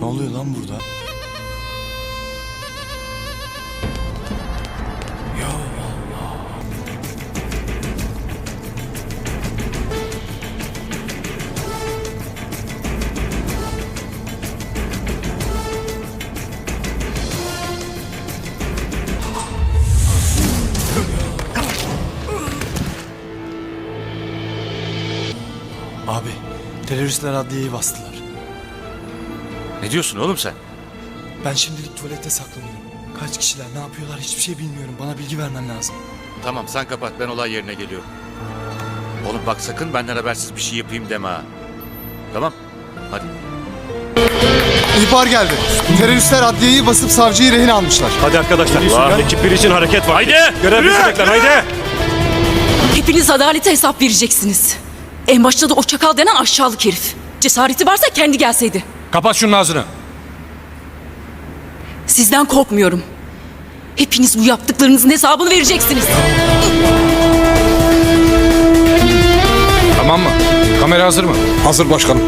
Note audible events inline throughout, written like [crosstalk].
Ne oluyor lan burada? Abi, teröristler adliyeyi bastılar. Ne diyorsun oğlum sen? Ben şimdilik tuvalette saklanıyorum. Kaç kişiler ne yapıyorlar hiçbir şey bilmiyorum. Bana bilgi vermen lazım. Tamam sen kapat ben olay yerine geliyorum. Oğlum bak sakın benden habersiz bir şey yapayım deme ha. Tamam hadi. İhbar geldi. Teröristler adliyeyi basıp savcıyı rehin almışlar. Hadi arkadaşlar. Ekip bir için hareket var. Haydi! Görev bizi bekler haydi. Hepiniz adalete hesap vereceksiniz. En başta da o çakal denen aşağılık herif. Cesareti varsa kendi gelseydi. Kapat şunun ağzını. Sizden korkmuyorum. Hepiniz bu yaptıklarınızın hesabını vereceksiniz. Tamam mı? Kamera hazır mı? Hazır başkanım.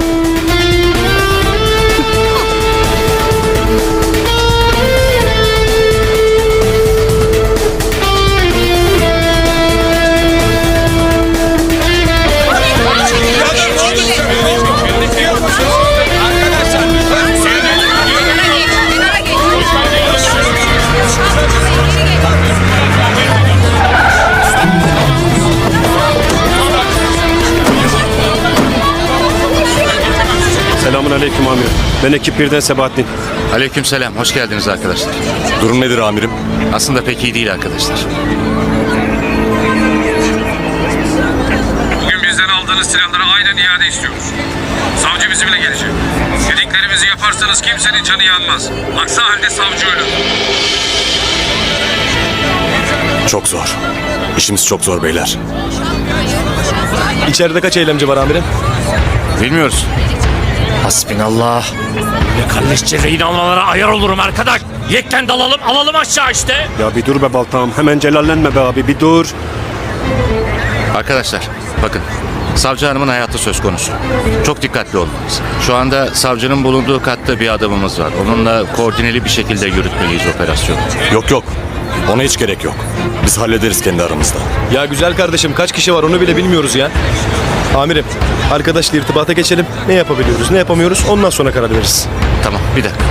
Ben ekip birden Sebahattin. Aleykümselam hoş geldiniz arkadaşlar. Durum nedir amirim? Aslında pek iyi değil arkadaşlar. Bugün bizden aldığınız silahları aynen iade istiyoruz. Savcı bizimle gelecek. Dediklerimizi yaparsanız kimsenin canı yanmaz. Aksi halde savcı ölür. Çok zor. İşimiz çok zor beyler. İçeride kaç eylemci var amirim? Bilmiyoruz. Hasbinallah. Ve kardeşçe rehin almalara ayar olurum arkadaş. Yekten dalalım alalım aşağı işte. Ya bir dur be baltam. Hemen celallenme be abi bir dur. Arkadaşlar bakın savcı hanımın hayatı söz konusu. Çok dikkatli olmalıyız. Şu anda savcının bulunduğu katta bir adamımız var. Onunla koordineli bir şekilde yürütmeliyiz operasyonu. Yok yok. Ona hiç gerek yok. Biz hallederiz kendi aramızda. Ya güzel kardeşim kaç kişi var onu bile bilmiyoruz ya. Amirim arkadaşla irtibata geçelim. Ne yapabiliyoruz ne yapamıyoruz ondan sonra karar veririz. Tamam bir dakika.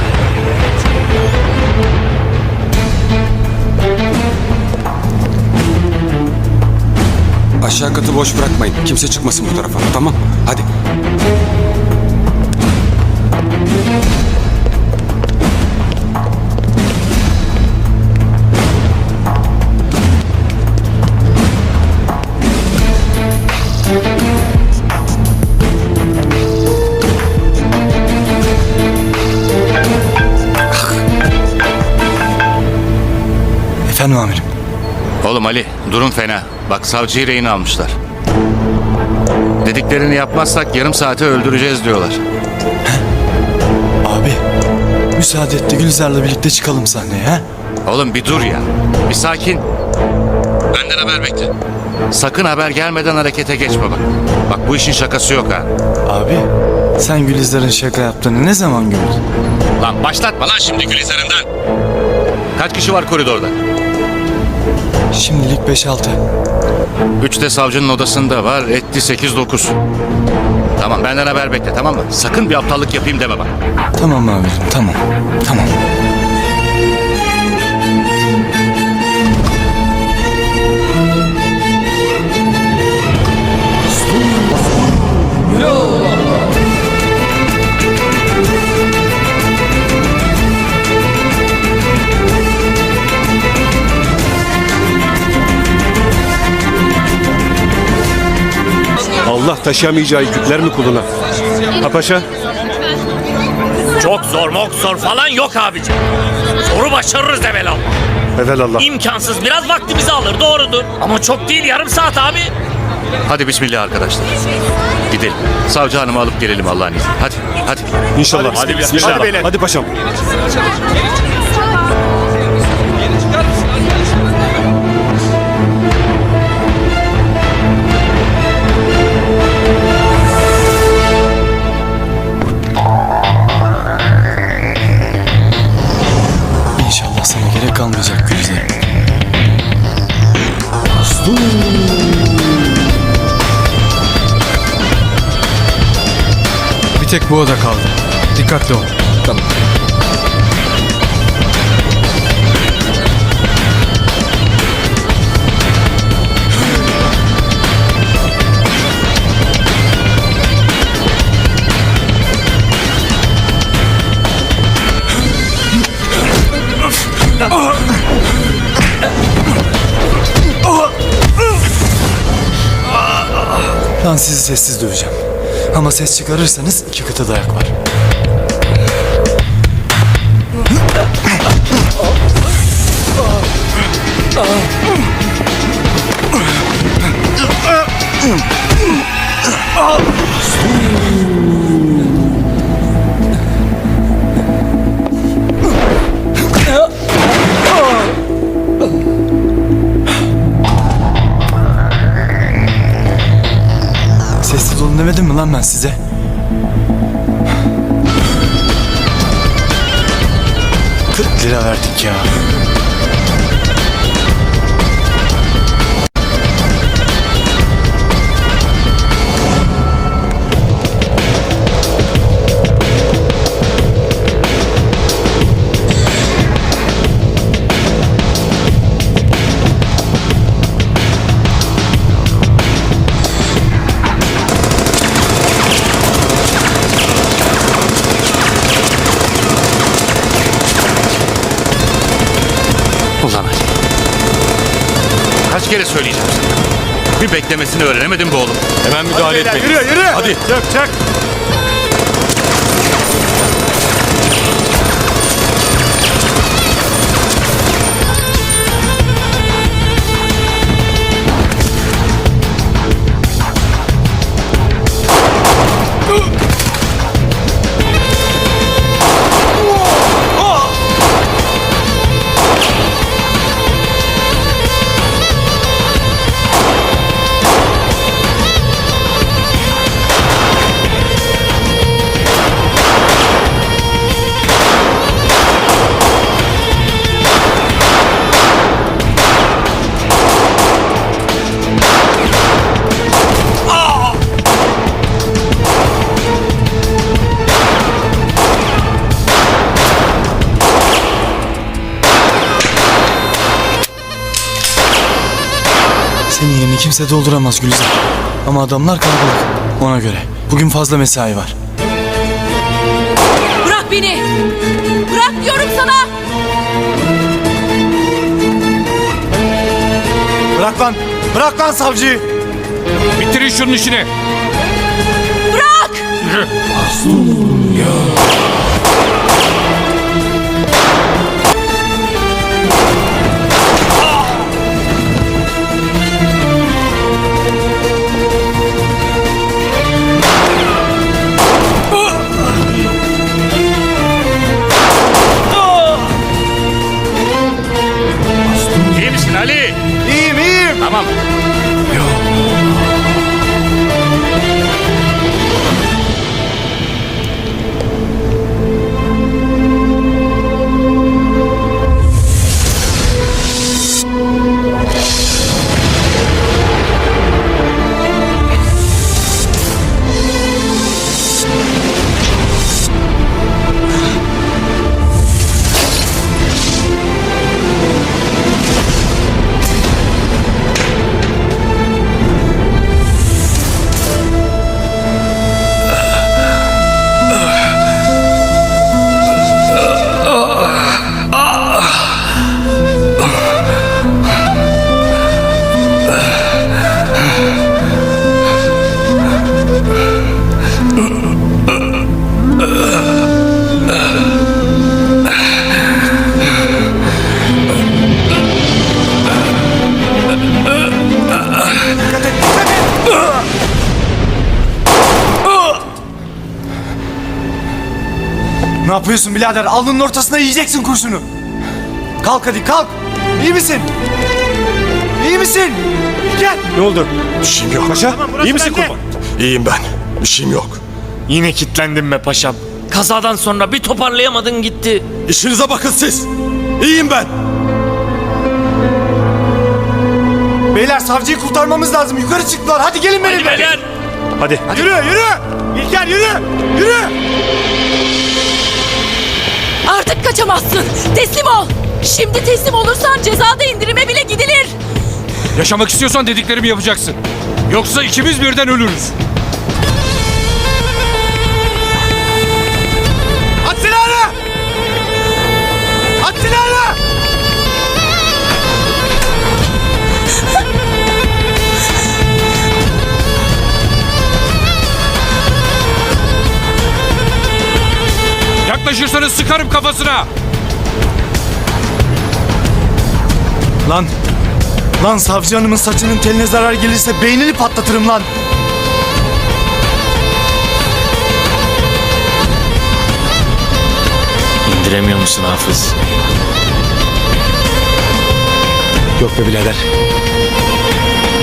Aşağı katı boş bırakmayın. Kimse çıkmasın bu tarafa. Tamam. Hadi. Oğlum Ali durum fena. Bak savcıyı rehin almışlar. Dediklerini yapmazsak yarım saate öldüreceğiz diyorlar. Abi, müsaade et de Gülizar'la birlikte çıkalım sahneye ha? Oğlum bir dur ya. Bir sakin. Benden haber bekle. Sakın haber gelmeden harekete geçme bak. Bak bu işin şakası yok ha. Abi, sen Gülizar'ın şaka yaptığını ne zaman gördün? Lan başlatma lan şimdi Gülizar'ından. Kaç kişi var koridorda? Şimdilik 5-6. Üç de savcının odasında var. Etti 8-9. Tamam benden haber bekle tamam mı? Sakın bir aptallık yapayım deme bak. Tamam amirim, tamam. Tamam. Taşıyamayacağı yükler mi kuluna? Ha paşa? Çok zor mok zor falan yok abicim. Zoru başarırız evelallah. Evelallah. İmkansız biraz vaktimizi alır doğrudur. Ama çok değil yarım saat abi. Hadi bismillah arkadaşlar. Gidelim. Savcı hanımı alıp gelelim Allah'ın izniyle. Hadi hadi. İnşallah. Hadi Hadi, bismillah. Hadi, beyler. Hadi paşam. Tek bu oda kaldı. Dikkatli ol. Tamam. Lan sizi sessiz döveceğim. Ama ses çıkarırsanız iki katı dayak var. Sessiz lan ben size? Kırk lira verdik ya. Ulan Ali. Kaç kere söyleyeceğim sana. Bir beklemesini öğrenemedin bu oğlum. Hemen müdahale etmeyin. Yürü yürü. Hadi. Senin yerini kimse dolduramaz Gülizar. Ama adamlar kalabalık. Ona göre. Bugün fazla mesai var. Bırak beni. Bırak diyorum sana. Bırak lan. Bırak lan savcıyı. Bitirin şunun işini. Bırak. [laughs] İyi yapıyorsun birader? Alnının ortasına yiyeceksin kurşunu. Kalk hadi kalk. İyi misin? İyi misin? Gel. Ne oldu? Bir şeyim yok. Paşa iyi misin kurban? İyiyim ben. Bir şeyim yok. Yine kilitlendim be paşam. Kazadan sonra bir toparlayamadın gitti. İşinize bakın siz. İyiyim ben. Beyler savcıyı kurtarmamız lazım. Yukarı çıktılar. Hadi gelin benimle. Beyler. Hadi. Yürü yürü. İlker yürü. Yürü. Artık kaçamazsın. Teslim ol. Şimdi teslim olursan cezada indirime bile gidilir. Yaşamak istiyorsan dediklerimi yapacaksın. Yoksa ikimiz birden ölürüz. Yaklaşırsanız sıkarım kafasına. Lan. Lan savcı hanımın saçının teline zarar gelirse beynini patlatırım lan. İndiremiyor musun Hafız? Yok be birader.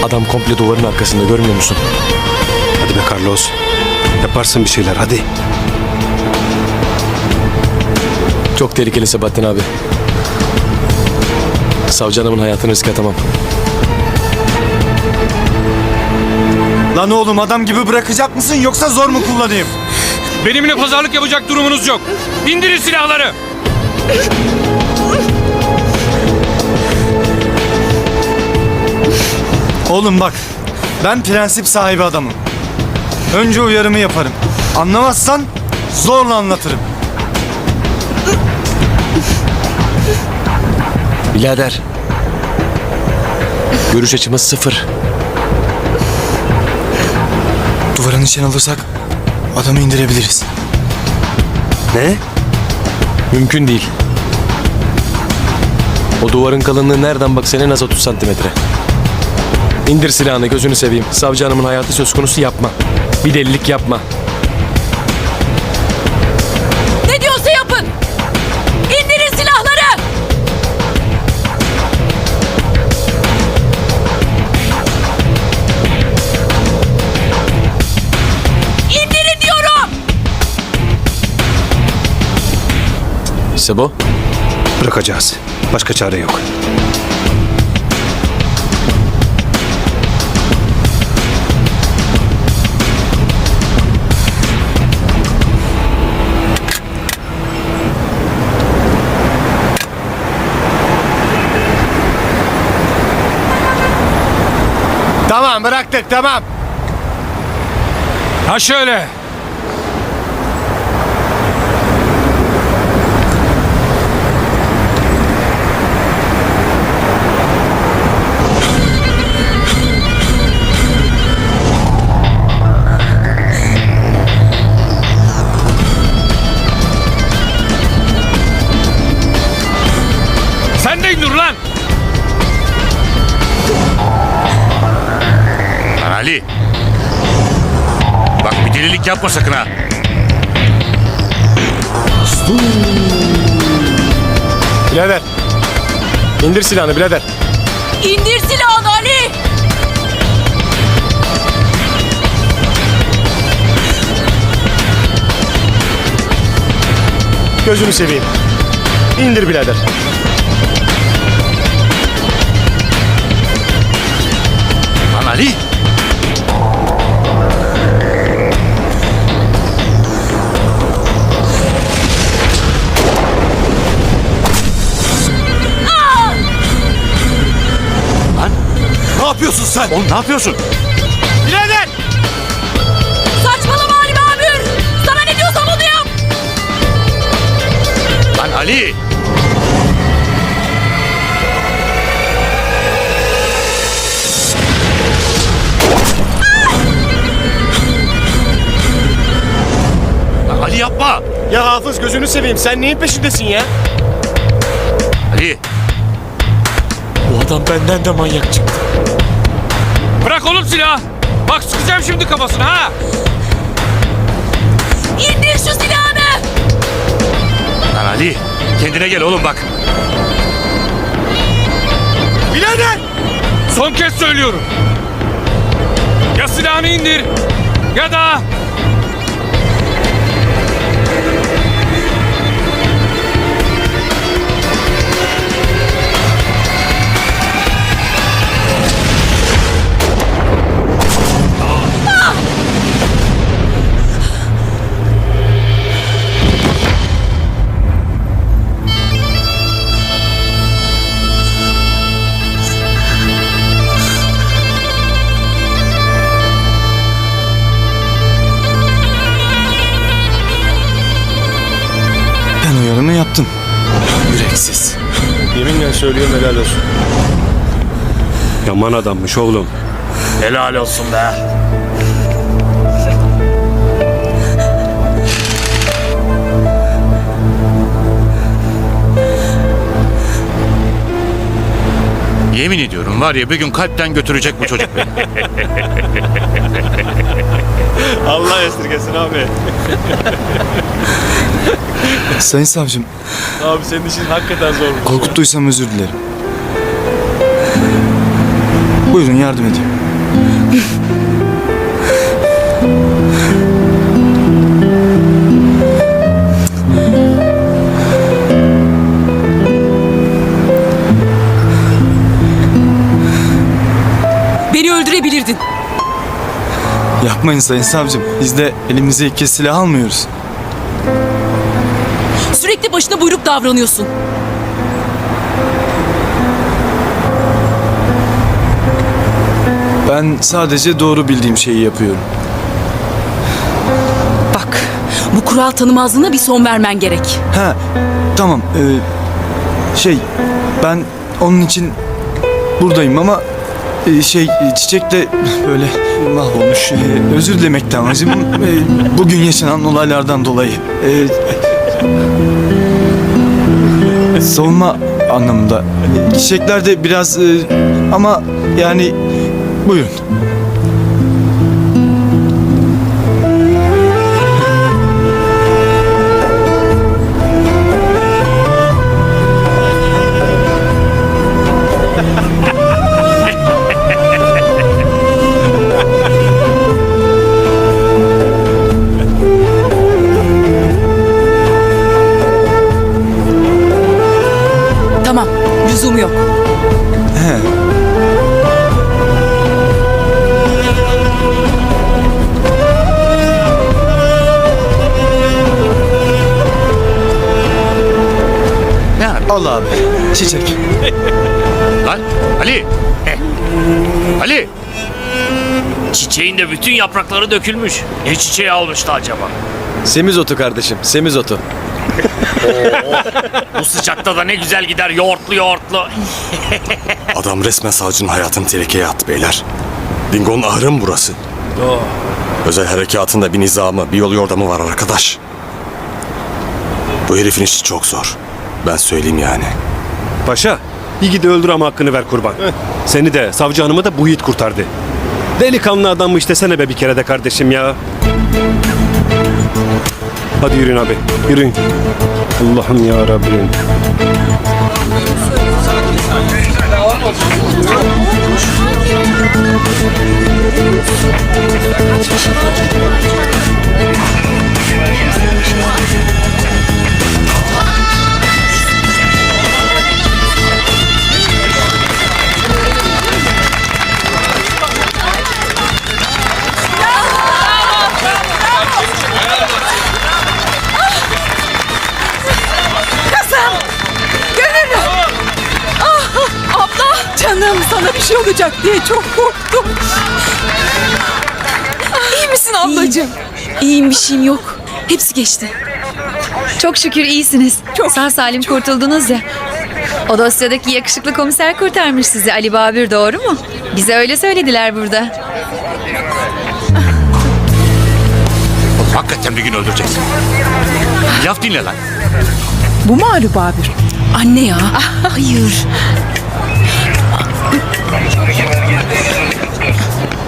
Adam komple duvarın arkasında görmüyor musun? Hadi be Carlos. Yaparsın bir şeyler hadi. Çok tehlikeli Sebahattin abi. Savcı hanımın hayatını riske atamam. Lan oğlum adam gibi bırakacak mısın yoksa zor mu kullanayım? Benimle pazarlık yapacak durumunuz yok. İndirin silahları. Oğlum bak. Ben prensip sahibi adamım. Önce uyarımı yaparım. Anlamazsan zorla anlatırım. Birader. Görüş açımız sıfır. Duvarın içine alırsak adamı indirebiliriz. Ne? Mümkün değil. O duvarın kalınlığı nereden bak en az 30 santimetre. İndir silahını gözünü seveyim. Savcı hanımın hayatı söz konusu yapma. Bir delilik yapma. Sebo? Bırakacağız. Başka çare yok. Tamam bıraktık tamam. Ha şöyle. Delilik yapma sakın ha. Birader. İndir silahını birader. İndir silahını Ali. Gözünü seveyim. İndir birader. Lan Ali. Yapıyorsun sen? Oğlum ne yapıyorsun? Birader! Saçmalama Ali Babür. Sana ne diyorsam onu yap. Lan Ali. Lan Ali yapma. Ya Hafız gözünü seveyim. Sen neyin peşindesin ya? Ali. Bu adam benden de manyak çıktı. Bırak oğlum silahı. Bak sıkacağım şimdi kafasına ha. İndir şu silahını. Lan Ali. Kendine gel oğlum bak. Birader! Son kez söylüyorum. Ya silahını indir ya da söylüyorum helal olsun. Yaman adammış oğlum. Helal olsun be. Yemin ediyorum var ya bir gün kalpten götürecek bu çocuk beni. [laughs] Allah esirgesin abi. Sayın savcım, Abi senin işin hakikaten zor. korkuttuysam özür dilerim. Buyurun yardım edeyim. Beni öldürebilirdin. Yapmayın sayın savcım. Biz de elimize ilk kez silah almıyoruz. Sürekli başına buyruk davranıyorsun. Ben sadece doğru bildiğim şeyi yapıyorum. Bak, bu kural tanımazlığına bir son vermen gerek. Ha, tamam. ee, şey, ben onun için buradayım ama ee, şey ee, çiçek de böyle mahvolmuş. Ee, özür dilemekten amacım ee, bugün yaşanan olaylardan dolayı. Ee, savunma anlamında. Çiçekler de biraz ee, ama yani buyurun. Lüzumu yok. He. Ya Al abi. Çiçek. [laughs] lan Ali. Eh. Ali. Çiçeğin de bütün yaprakları dökülmüş. Ne çiçeği almıştı acaba? Semizotu kardeşim, semizotu. [laughs] Bu sıcakta da ne güzel gider yoğurtlu yoğurtlu. [laughs] Adam resmen savcının hayatını tehlikeye attı beyler. Dingo'nun ahırı mı burası? Özel harekatında bir nizamı, bir yol yordamı var arkadaş. Bu herifin işi çok zor. Ben söyleyeyim yani. Paşa bir gidi öldür ama hakkını ver kurban. Seni de savcı hanımı da bu yiğit kurtardı. Delikanlı adammış desene be bir kere de kardeşim ya. Hadi yürüyün abi yürüyün. Allah'ım ya Rabbim. Abla! Sana bir şey olacak diye çok korktum. İyi misin ablacığım? İyiyim bir şeyim yok. Hepsi geçti. Çok şükür iyisiniz. Sağ salim kurtuldunuz ya. O dosyadaki yakışıklı komiser kurtarmış sizi Ali Babür doğru mu? Bize öyle söylediler burada. Hakikaten bir gün öldüreceksin. Laf dinle lan. Bu mu Ali Babür? Anne ya. Hayır.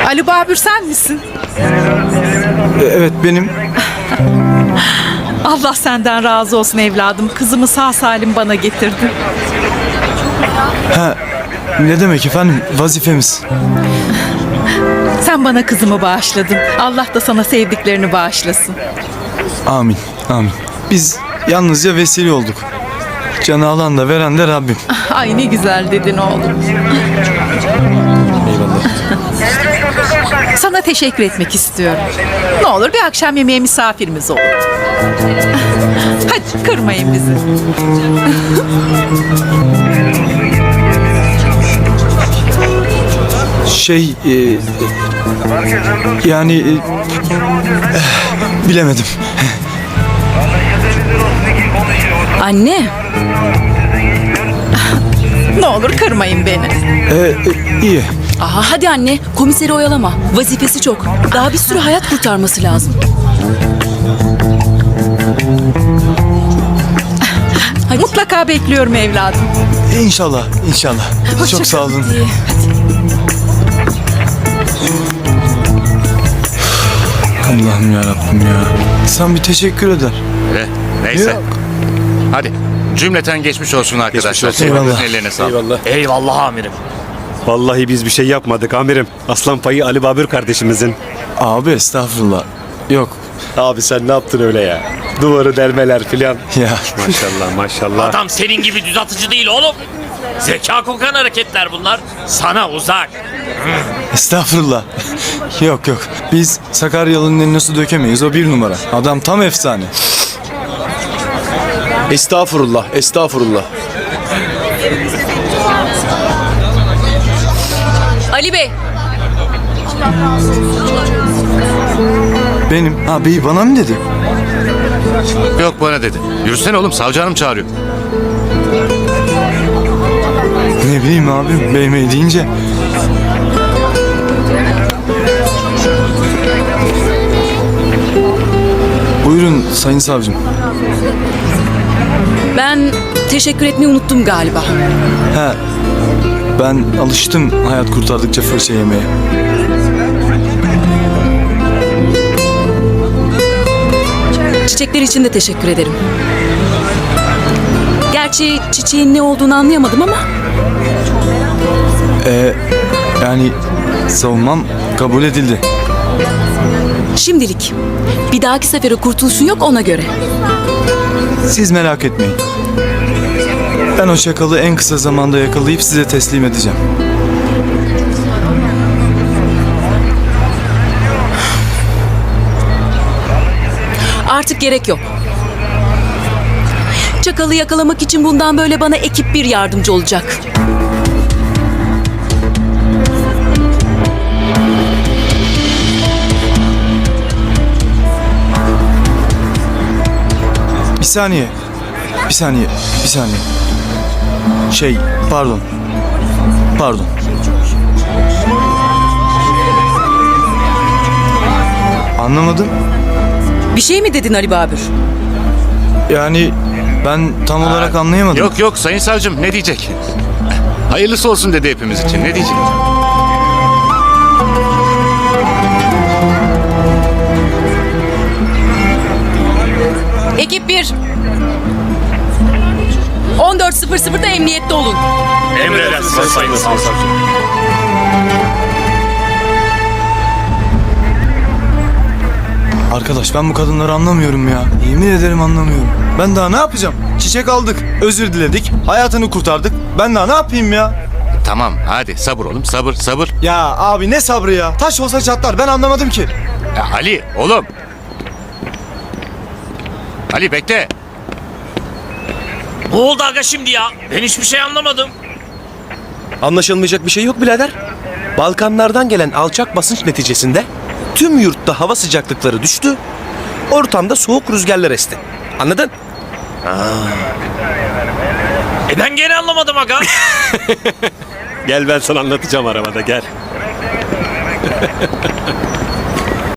Ali Babür sen misin? E, Evet benim. [laughs] Allah senden razı olsun evladım. Kızımı sağ salim bana getirdin. Ha, ne demek efendim? Vazifemiz. Sen bana kızımı bağışladın. Allah da sana sevdiklerini bağışlasın. Amin. Amin. Biz yalnızca vesile olduk. Canı alan da veren de Rabbim. Ay ne güzel dedin oğlum. Sana teşekkür etmek istiyorum. Ne olur bir akşam yemeğe misafirimiz olun. [laughs] Hadi kırmayın bizi. Şey, e, yani e, bilemedim. Anne. Ne olur kırmayın beni. E, e, iyi. Aha hadi anne komiseri oyalama. Vazifesi çok. Daha bir sürü hayat kurtarması lazım. Hadi. Mutlaka bekliyorum evladım. İnşallah, inşallah. Hoşça Çok sağ olun. Allah'ım ya Rabbim ya. Sen bir teşekkür eder. Eh, neyse. Yok. Hadi cümleten geçmiş olsun arkadaşlar. olsun. Eyvallah. ellerine sağlık. Eyvallah. Eyvallah amirim. Vallahi biz bir şey yapmadık amirim. Aslan payı Ali Babür kardeşimizin. Abi estağfurullah. Yok. Abi sen ne yaptın öyle ya? Duvarı delmeler filan. Ya Maşallah maşallah. Adam senin gibi düz atıcı değil oğlum. Zeka kokan hareketler bunlar. Sana uzak. estağfurullah. yok yok. Biz Sakaryalı'nın eline su dökemeyiz. O bir numara. Adam tam efsane. Estağfurullah, estağfurullah. Benim. Ha bey bana mı dedi? Yok bana dedi. Yürüsene oğlum savcı hanım çağırıyor. Ne bileyim abi. Bey mey deyince. Buyurun sayın savcım. ben teşekkür etmeyi unuttum galiba. He. Ben alıştım hayat kurtardıkça fırça yemeye. Çiçekler için de teşekkür ederim. Gerçi çiçeğin ne olduğunu anlayamadım ama Ee, yani savunmam kabul edildi. şimdilik. Bir dahaki sefere kurtuluşun yok ona göre. Siz merak etmeyin. Ben o şakalı en kısa zamanda yakalayıp size teslim edeceğim. Artık gerek yok. Çakalı yakalamak için bundan böyle bana ekip bir yardımcı olacak. Bir saniye. Bir saniye. Bir saniye. Şey, pardon. Pardon. Anlamadım. Bir şey mi dedin Ali Babür? Yani ben tam olarak anlayamadım. Yok yok sayın savcım ne diyecek? Hayırlısı olsun dedi hepimiz için. Ne diyecek? Ekip 1. 14.00'da emniyette olun. Emredersiniz sayın savcı. Arkadaş ben bu kadınları anlamıyorum ya. Yemin ederim anlamıyorum. Ben daha ne yapacağım? Çiçek aldık, özür diledik, hayatını kurtardık. Ben daha ne yapayım ya? Tamam hadi sabır oğlum sabır sabır. Ya abi ne sabrı ya? Taş olsa çatlar. Ben anlamadım ki. Ya Ali oğlum. Ali bekle. Ne oldu aga şimdi ya? Ben hiçbir şey anlamadım. Anlaşılmayacak bir şey yok birader. Balkanlardan gelen alçak basınç neticesinde tüm yurtta hava sıcaklıkları düştü. Ortamda soğuk rüzgarlar esti. Anladın? E ben gene anlamadım aga. [laughs] Gel ben sana anlatacağım arabada gel. [laughs]